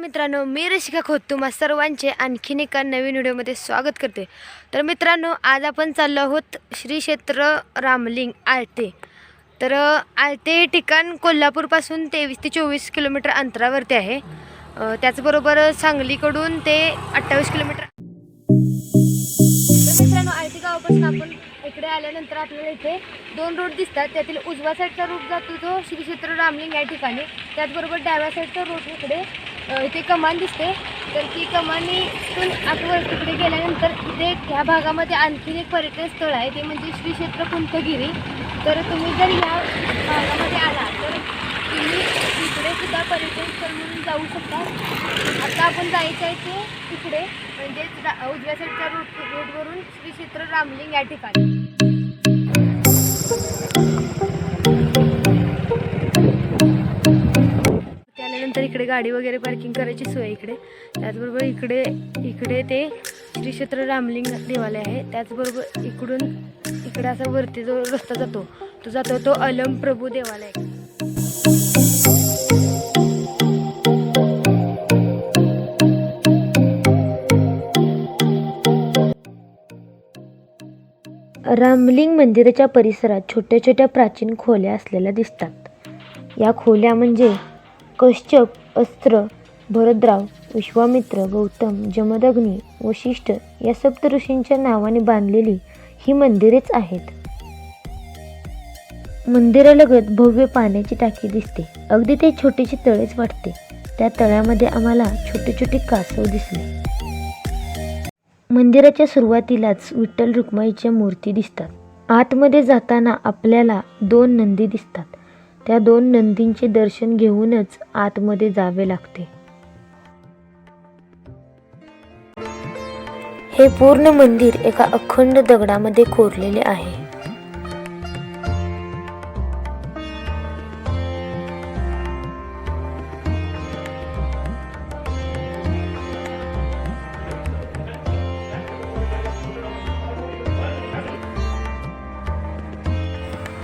मित्रांनो मी रशिका खोत तुम्हा सर्वांचे आणखीन एका नवीन व्हिडिओमध्ये स्वागत करते. तर मित्रांनो आज आपण चाललो आहोत श्री क्षेत्र रामलिंग आळते. तर आळते हे ठिकाण कोल्हापूरपासून तेवीस ते चोवीस किलोमीटर अंतरावरती आहे. त्याचबरोबर सांगलीकडून ते अठ्ठावीस किलोमीटर. तर मित्रांनो आळते गावापासून आपण इकडे आल्यानंतर आपल्याला इथे दोन रोड दिसतात. त्यातील उजव्या साईडचा रूट जातो जो श्री क्षेत्र रामलिंग या ठिकाणी. त्याचबरोबर डाव्या साईडचा रूट इकडे इथे कमान दिसते. तर ती कमानीतून आतवर तिकडे गेल्यानंतर इथे ह्या भागामध्ये आणखीन एक पर्यटन स्थळ आहे. ते म्हणजे श्री क्षेत्र कुंतगिरी तर तुम्ही जर ह्या भागामध्ये आला तर तुम्ही तिकडे सुद्धा पर्यटन स्थळ म्हणून जाऊ शकता. आता आपण जायचं आहे ते तिकडे म्हणजेच उजव्या साईडच्या रोड रोडवरून श्री क्षेत्र रामलिंग या ठिकाणी. नंतर इकडे गाडी वगैरे पार्किंग करायची सोय इकडे. त्याचबरोबर इकडे इकडे ते श्री क्षेत्र रामलिंग देवालय आहे. त्याचबरोबर इकडून इकडे असा वरती जो रस्ता जातो तो जातो तो अलम प्रभू देवालय. रामलिंग मंदिराच्या परिसरात छोट्या छोट्या प्राचीन खोल्या असलेल्या दिसतात. या खोल्या म्हणजे कश्यप अस्त्र भरद्राव विश्वामित्र गौतम जमदग्नी वशिष्ठ या सप्तऋषींच्या नावाने बांधलेली ही मंदिरेच आहेत. मंदिरालगत भव्य पाण्याची टाकी दिसते. अगदी ते छोटेसे तळेच वाटते. त्या तळ्यामध्ये आम्हाला छोटे छोटे कासव दिसले. मंदिराच्या सुरुवातीलाच विठ्ठल रुक्माईच्या मूर्ती दिसतात. आतमध्ये जाताना आपल्याला दोन नंदी दिसतात. त्या दोन नंदींचे दर्शन घेऊनच आतमध्ये जावे लागते. हे पूर्ण मंदिर एका अखंड दगडामध्ये कोरलेले आहे.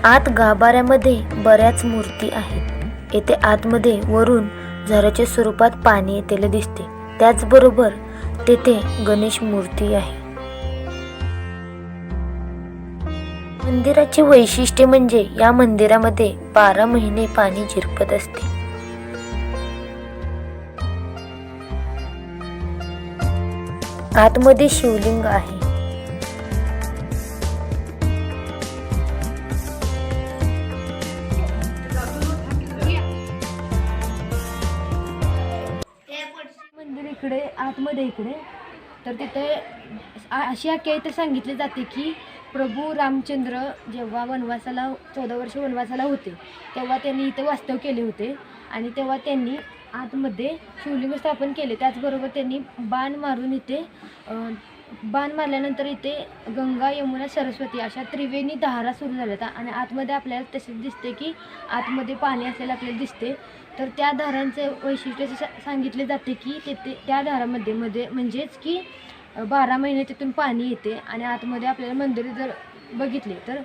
आत गाभाऱ्यामध्ये बऱ्याच मूर्ती आहेत. येथे आतमध्ये वरून झऱ्याच्या स्वरूपात पाणी येतेले दिसते. त्याचबरोबर तेथे गणेश मूर्ती आहे. मंदिराचे वैशिष्ट्य म्हणजे या मंदिरामध्ये बारा महिने पाणी झिरपत असते. आतमध्ये शिवलिंग आहे. इकडे आतमध्ये इकडे. तर तिथे आ- अशी आख्या इथे सांगितले जाते की प्रभू रामचंद्र जेव्हा वनवासाला चौदा वर्ष वनवासाला होते तेव्हा त्यांनी इथे वास्तव केले होते. आणि तेव्हा त्यांनी आतमध्ये शिवलिंग स्थापन केले. त्याचबरोबर त्यांनी बाण मारून इथे बाण मारल्यानंतर इथे गंगा यमुना सरस्वती अशा त्रिवेणी धारा सुरू झाल्या आणि आतमध्ये आपल्याला तसेच दिसते की आतमध्ये पाणी असलेलं आपल्याला दिसते. तर त्या धारांचे वैशिष्ट्य असं सांगितले जाते की तेथे त्या धारामध्ये मध्ये म्हणजेच की बारा महिने तिथून पाणी येते आणि आतमध्ये आपल्याला मंदिर जर बघितले तर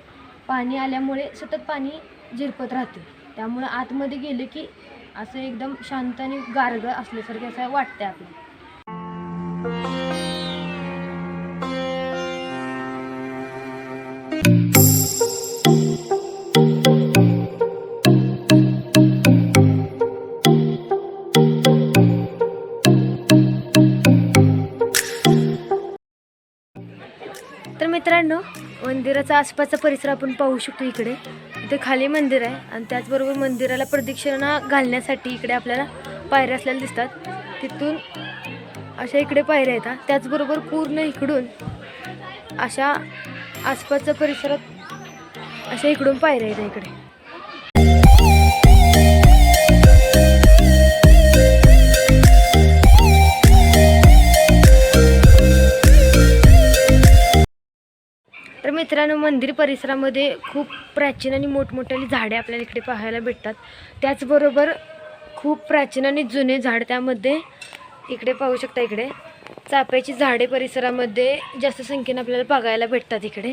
पाणी आल्यामुळे सतत पाणी झिरपत राहते. त्यामुळं आतमध्ये गेले की असं एकदम शांत आणि गारगळ असल्यासारखे असं वाटतंय आपल्याला. तर मित्रांनो मंदिराचा आसपासचा परिसर आपण पाहू शकतो इकडे. इथे खाली मंदिर आहे आणि त्याचबरोबर मंदिराला प्रदक्षिणा घालण्यासाठी इकडे आपल्याला पायऱ्या असलेल्या दिसतात. तिथून अशा इकडे पायऱ्या येतात त्याचबरोबर पूर्ण इकडून अशा आसपासच्या परिसरात अशा इकडून पायऱ्या येतात इकडे. मित्रांनो मंदिर परिसरामध्ये खूप प्राचीन आणि मोठमोठाली झाडे आपल्याला इकडे पाहायला भेटतात. त्याचबरोबर खूप प्राचीन आणि जुने झाड त्यामध्ये इकडे पाहू शकता इकडे. चाफ्याची झाडे परिसरामध्ये जास्त संख्येने आपल्याला बघायला भेटतात इकडे.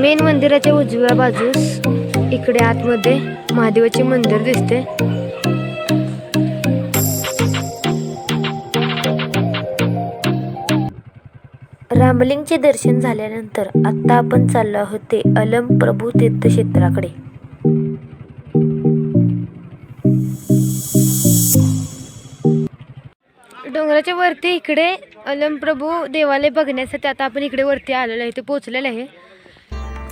मेन मंदिराच्या उजव्या बाजूस इकडे आतमध्ये महादेवाचे मंदिर दिसते. रामलिंगचे दर्शन झाल्यानंतर आता आपण चाललो आहोत ते अलम प्रभू तीर्थक्षेत्राकडे. डोंगराच्या वरती इकडे अलम प्रभू देवालय बघण्यासाठी आता आपण इकडे वरती आलेलो आहे ते पोहोचलेलं आहे.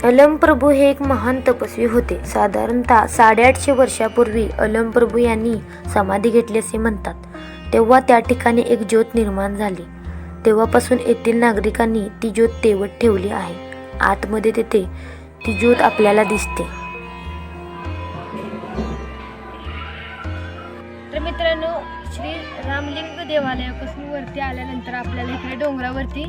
अलम प्रभू हे एक महान तपस्वी होते. साधारणतः साडेआठशे वर्षापूर्वी अलम प्रभू यांनी समाधी घेतली असे म्हणतात. तेव्हा त्या ठिकाणी एक ज्योत निर्माण झाली. तेव्हापासून येथील नागरिकांनी ती ज्योत तेवत ठेवली आहे. आतमध्ये तेथे ती ज्योत आपल्याला दिसते. तर मित्रांनो श्री रामलिंग देवालयापासून वरती आल्यानंतर आपल्याला इकडे डोंगरावरती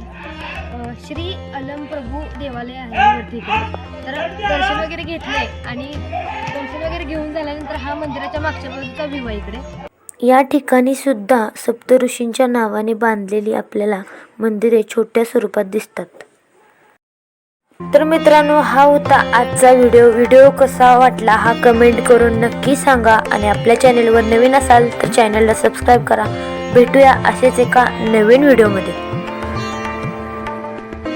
श्री अलम प्रभू देवालय आहे वरती तर दर्शन वगैरे घेतले आणि दर्शन वगैरे घेऊन झाल्यानंतर हा मंदिराच्या मागच्या बाजूचा व्ह्यू आहे इकडे. या ठिकाणी सुद्धा सप्तऋषींच्या नावाने बांधलेली आपल्याला मंदिरे छोट्या स्वरूपात दिसतात. तर मित्रांनो हा होता आजचा व्हिडिओ. व्हिडिओ कसा वाटला हा कमेंट करून नक्की सांगा आणि आपल्या चॅनेलवर नवीन असाल तर चॅनलला सबस्क्राईब करा. भेटूया असेच एका नवीन व्हिडिओमध्ये.